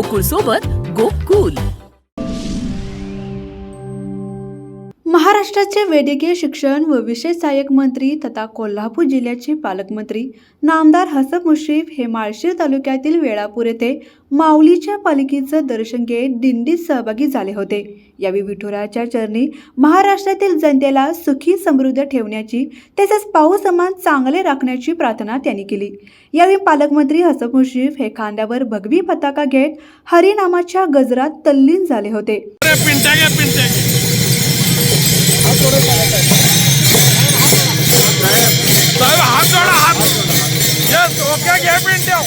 गोकुळ सोबत गोकुल. महाराष्ट्राचे वैद्यकीय शिक्षण व विशेष सहाय्यक मंत्री तथा कोल्हापूर जिल्ह्याचे पालकमंत्री नामदार हसब मुश्रीफ हे माळशिर तालुक्यातील वेळापूर येथे माऊलीच्या पालिकेचं दर्शन घेत दिंडीत सहभागी झाले होते. यावेळी विठुराच्या चरणी महाराष्ट्रातील जनतेला सुखी समृद्ध ठेवण्याची तसेच पाऊसमान चांगले राखण्याची प्रार्थना त्यांनी केली. यावेळी पालकमंत्री हसब मुश्रीफ हे खांद्यावर भगवी पताका घेत हरिनामाच्या गजरात तल्लीन झाले होते. येस ओके घ्या पिंट्या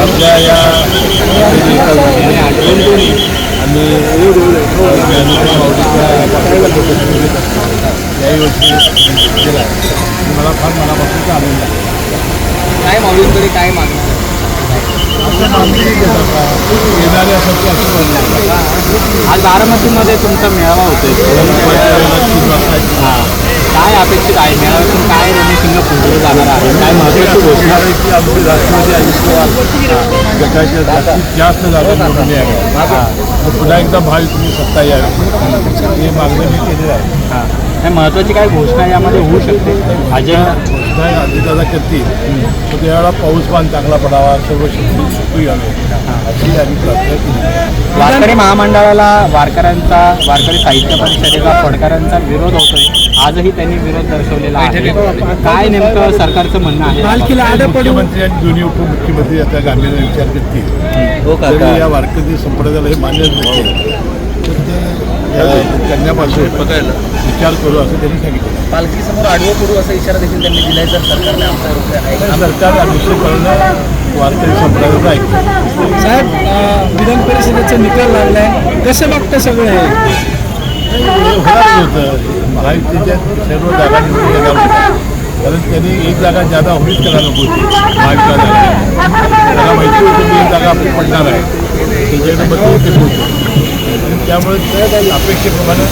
आपल्या या आणि याही वर्षी केला मला फार मनापासून आनंद आहे काय माऊलींकडे मागणं असं म्हणलं आज बारामतीमध्ये तुमचा मेळावा होतोय. हां काय अपेक्षित आहे? मेळाव्यातून काय रणसिंग पुढे जाणार आहे काय महत्वाची घोषणा आहे? की आमचे राष्ट्रवादी पवार गटाच्या जास्तीत जास्त जागा याव्या तर पुन्हा एकदा महायुतीची सत्ता यावी. हे मागणी मी केलेलं आहे. हां काय महत्वाची काय घोषणा यामध्ये होऊ शकते? अजय घोषणा अजितदादा करतील तर त्यावेळेला पाऊस पान चांगला पडावा सर्व शेतकरी सुखी यावे अशी आम्ही प्रार्थना केली. वारकरी महामंडळाला वारकऱ्यांचा वारकरी साहित्य परिषदेचा फडकऱ्यांचा विरोध होतोय. आजही त्यांनी विरोध दर्शवलेला आहे. काय नेमकं सरकारचं म्हणणं आहे? मुख्यमंत्री आणि दोन्ही उपमुख्यमंत्री याचा गांभीर्याने विचार करतील. हो या वारकरी संप्रदायाला हे मान्य करण्यापासून विचार करू असं त्यांनी सांगितलं. पालखीसमोर आडवं करू असा इशारा देखील त्यांनी दिलाय. जर सरकारने आमचा सरकार दुसरं करणं वारकरी संप्रदायाचं ऐकतं साहेब विधान परिषदेचा निकाल लागलाय. कसं बघतं सगळं? होणारच होतं महायुतीच्या सर्व जागा निवडून येणार होत्या कारण त्यांनी एक जागा जादा होईच करायला नको होती. महायुतीला जागा. त्याला माहिती होतं की एक जागा आपली पडणार आहे. त्याच्याकडे मग ते होतं त्यामुळे त्या अपेक्षेप्रमाणे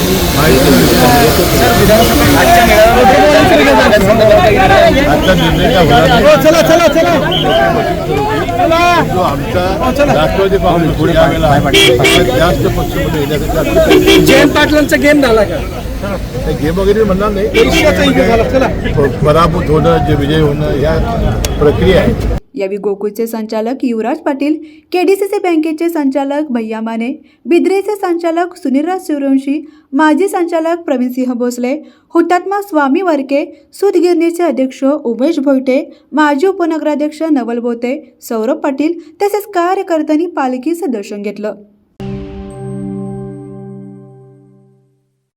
चला जो आमचा राष्ट्रवादी काँग्रेस यावेळेला सगळ्यात जास्त पक्षमध्ये येण्यासाठी आम्ही जयंत पाटलांचा गेम झाला का? ते गेम वगैरे म्हणणार नाही. पराभूत होणं जे विजय होणं या प्रक्रिया आहेत यावेळी गोकुळचे संचालक युवराज पाटील केडीसीसी बँकेचे संचालक भैया माने बिद्रेचे संचालक सुनीलराज सूर्यवंशी माजी संचालक प्रवीणसिंह भोसले हुतात्मा स्वामी वर्के सूतगिरणीचे अध्यक्ष उमेश भोयटे माजी उपनगराध्यक्ष नवल बोते सौरभ पाटील तसेच कार्यकर्त्यांनी पालखीचं दर्शन घेतलं.